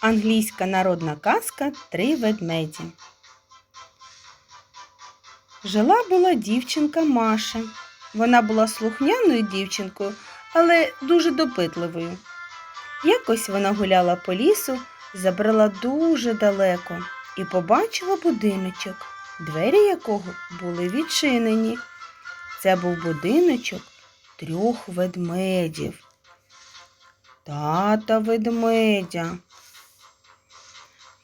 Англійська народна казка Три ведмеді. Жила була дівчинка Маша. Вона була слухняною дівчинкою, але дуже допитливою. Якось вона гуляла по лісу, забрала дуже далеко і побачила будиночок, двері якого були відчинені. Це був будиночок трьох ведмедів. Тата ведмедя,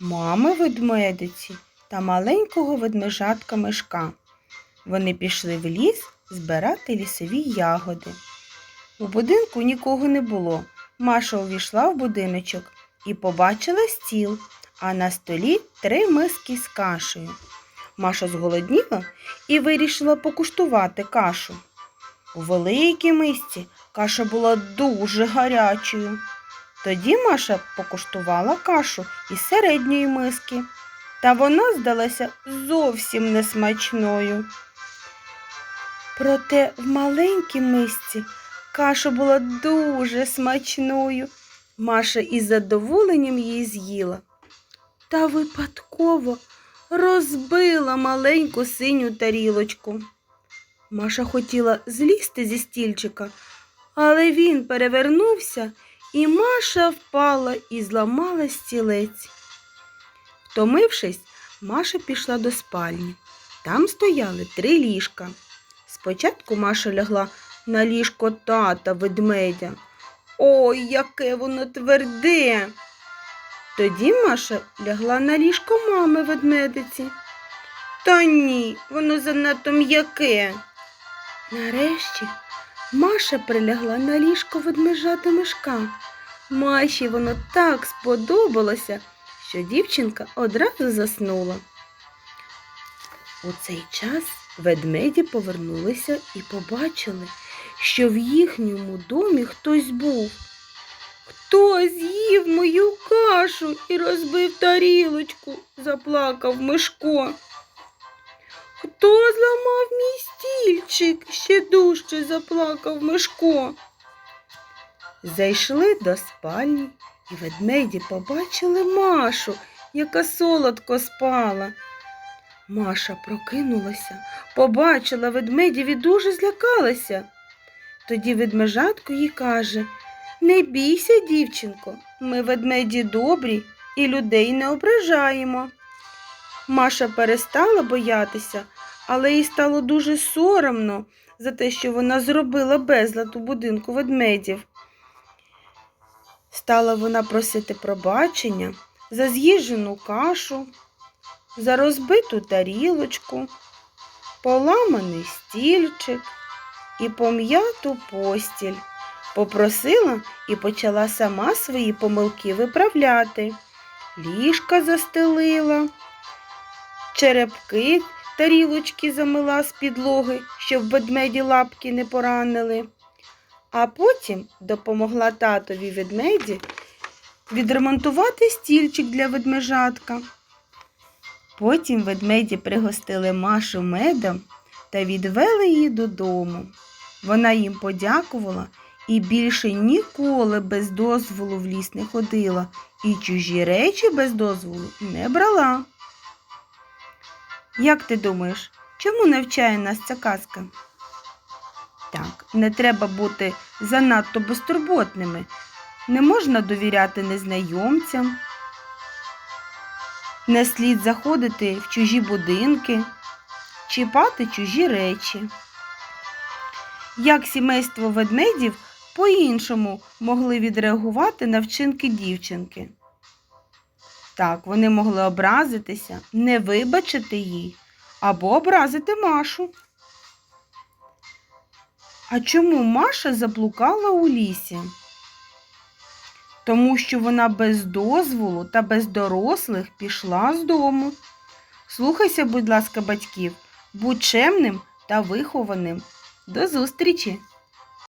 мами ведмедиці та маленького ведмежатка мишка. Вони пішли в ліс збирати лісові ягоди. У будинку нікого не було. Маша увійшла в будиночок і побачила стіл, а на столі три миски з кашею. Маша зголодніла і вирішила покуштувати кашу. У великій мисці каша була дуже гарячою. Тоді Маша покуштувала кашу із середньої миски, та вона здалася зовсім несмачною. Проте в маленькій мисці каша була дуже смачною. Маша із задоволенням її з'їла. Та випадково розбила маленьку синю тарілочку. Маша хотіла злізти зі стільчика, але він перевернувся, і Маша впала і зламала стілець. Втомившись, Маша пішла до спальні. Там стояли три ліжка. Спочатку Маша лягла на ліжко тата ведмедя. Ой, яке воно тверде. Тоді Маша лягла на ліжко мами ведмедиці. Та ні, воно занадто м'яке. Нарешті Маша прилягла на ліжко ведмежата мишка. Маші воно так сподобалося, що дівчинка одразу заснула. У цей час ведмеді повернулися і побачили, що в їхньому домі хтось був. Хто з'їв мою кашу і розбив тарілочку, заплакав Мишко. Хто зламав мій стільчик? ще дужче заплакав Мишко. Зайшли до спальні, і ведмеді побачили Машу, яка солодко спала. Маша прокинулася, побачила ведмедів і дуже злякалася. Тоді ведмежатко їй каже Не бійся, дівчинко, ми ведмеді добрі і людей не ображаємо. Маша перестала боятися, але їй стало дуже соромно за те, що вона зробила безлад у будинку ведмедів. Стала вона просити пробачення за з'їжджену кашу, за розбиту тарілочку, поламаний стільчик і пом'яту постіль. Попросила і почала сама свої помилки виправляти. Ліжка застелила, черепки тарілочки замила з підлоги, щоб ведмеді лапки не поранили. А потім допомогла татові ведмеді відремонтувати стільчик для ведмежатка. Потім ведмеді пригостили Машу медом та відвели її додому. Вона їм подякувала і більше ніколи без дозволу в ліс не ходила і чужі речі без дозволу не брала. Як ти думаєш, чому навчає нас ця казка? Так, не треба бути занадто безтурботними. Не можна довіряти незнайомцям, не слід заходити в чужі будинки, чіпати чужі речі. Як сімейство ведмедів по-іншому могли відреагувати на вчинки дівчинки? Так, вони могли образитися, не вибачити їй або образити Машу. А чому Маша заблукала у лісі? Тому що вона без дозволу та без дорослих пішла з дому. Слухайся, будь ласка, батьків, будь чемним та вихованим. До зустрічі!